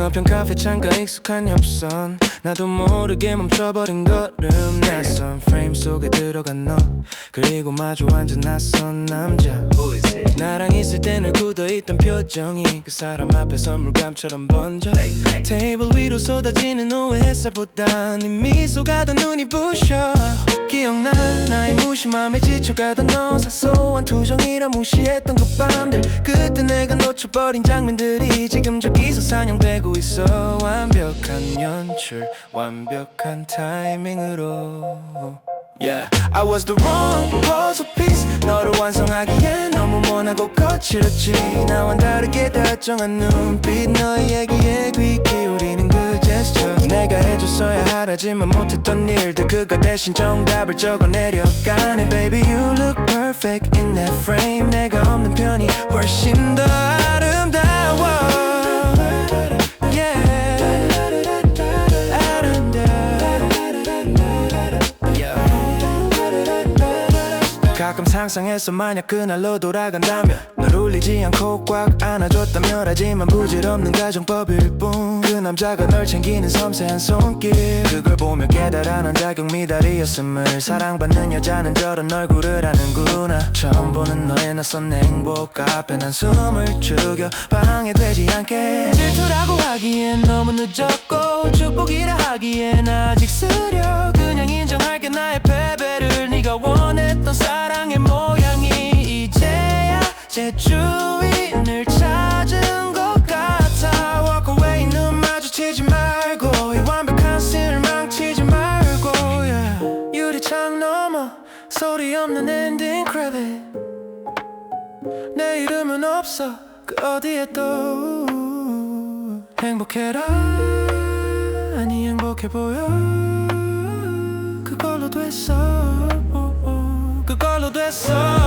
건너편 카페 창가 익숙한 옆선. 나도 모르게 멈춰버린 걸음 낯선 속에 들어간 너. 그리고 마주 앉은 낯선 남자. 나랑 있을 때늘 굳어있던 표정이 그 사람 앞에서 물감처럼 번져. 테이블 위로 쏟아지는 오해 햇살보다 네 미소가 더 눈이 부셔. 기억나? 나의 무심함에 지쳐가던 너. 사소한 투정이라 무시했던 그 밤들. 그때 내가 놓쳐버린 장면들이 지금 저기서 상영되고 있어. 완벽한 연출 완벽한 타이밍으로 Yeah, I was the wrong puzzle piece. 너를 완성하기엔 너무 모나고 거칠었지. 나와 다르게 다정한 눈빛. 너의 얘기에 귀 기울이는 그 제스처 내가 해줬어야 하라지만 못했던 일들. 그거 대신 정답을 적어 내려 가네. Baby you look perfect in that frame. 내가 없는 편이 훨씬 더 가끔 상상해서 만약 그날로 돌아간다면 널 울리지 않고 꽉 안아줬다면 하지만 부질없는 가정법일 뿐. 그 남자가 널 챙기는 섬세한 손길. 그걸 보며 깨달아 넌 자격 미달이었음을 사랑받는 여자는 저런 얼굴을 하는구나. 처음 보는 너의 낯선 행복 앞에 난 숨을 죽여 방해되지 않게. 질투라고 하기엔 너무 늦었고 축복이라 하기엔 아직 쓰려 제 주인을 찾은 것 같아. Walk away 눈 마주치지 말고. 이 완벽한 씬을 망치지 말고 yeah. 유리창 너머 소리 없는 엔딩 크레딧 내 이름은 없어. 그 어디에 또 행복해라. 아니 행복해 보여. 그걸로 됐어. 그걸로 됐어